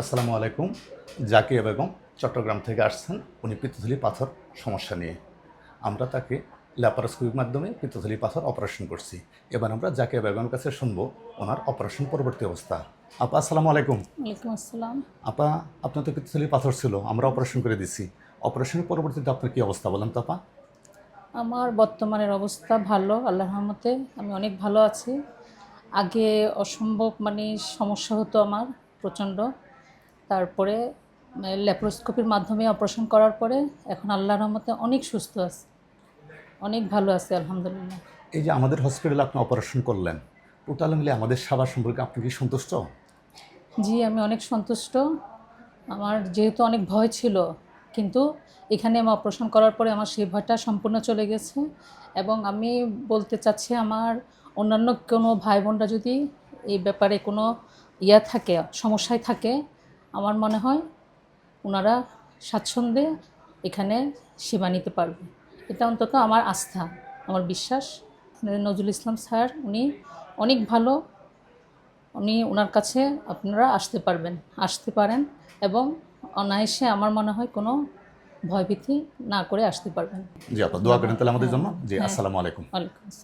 আসসালামু আলাইকুম। জাকিয়া বেগম চট্টগ্রাম থেকে আসছেন। উনি পিত্তথলি পাথর সমস্যা নিয়ে। আমরা তাকে ল্যাপারোস্কোপির মাধ্যমে পিত্তথলি পাথর অপারেশন করছি। এবার আমরা জাকিয়া বেগমের কাছে শুনব ওনার অপারেশন পরবর্তী অবস্থা। আপা আসসালামু আলাইকুম। ওয়ালাইকুম আসসালাম। আপা আপনার তো পিত্তথলি পাথর ছিল আমরা অপারেশন করে দিছি। অপারেশনের পরবর্তীতে আপনার কী অবস্থা বলেন তো আপা? আমার বর্তমানের অবস্থা ভালো আল্লাহ রহমতে। আমি অনেক ভালো আছি। আগে অসম্ভব মানে সমস্যা হতো আমার প্রচণ্ড। তারপরে ল্যাপ্রোস্কোপির মাধ্যমে অপারেশন করার পরে এখন আল্লাহর রহমতে অনেক সুস্থ আছে। অনেক ভালো আছে আলহামদুলিল্লাহ। এই যে আমাদের হসপিটালে আপনি অপারেশন করলেন টোটাল মিলে আমাদের সেবা সম্পর্কে আপনি কি সন্তুষ্ট? জি আমি অনেক সন্তুষ্ট। আমার যেহেতু অনেক ভয় ছিল কিন্তু এখানে আমি অপারেশন করার পরে আমার সেই ভয়টা সম্পূর্ণ চলে গেছে এবং আমি বলতে চাচ্ছি আমার অন্যান্য কোনো ভাই বোনরা যদি এই ব্যাপারে কোনো ইয়া থাকে সমস্যায় থাকে আমার মনে হয় ওনারা স্বাচ্ছন্দ্যে এখানে সেবা নিতে পারবে। এটা অন্তত আমার আস্থা আমার বিশ্বাস। নজরুল ইসলাম স্যার উনি অনেক ভালো উনি ওনার কাছে আপনারা আসতে পারবেন আসতে পারেন এবং অনায়াসে আমার মনে হয় কোনো ভয়ভীতি না করে আসতে পারবেন। জি আপা দোয়া করেন তাহলে আমাদের জন্য? জি আসসালামু আলাইকুম। ওয়ালাইকুম আসসালাম।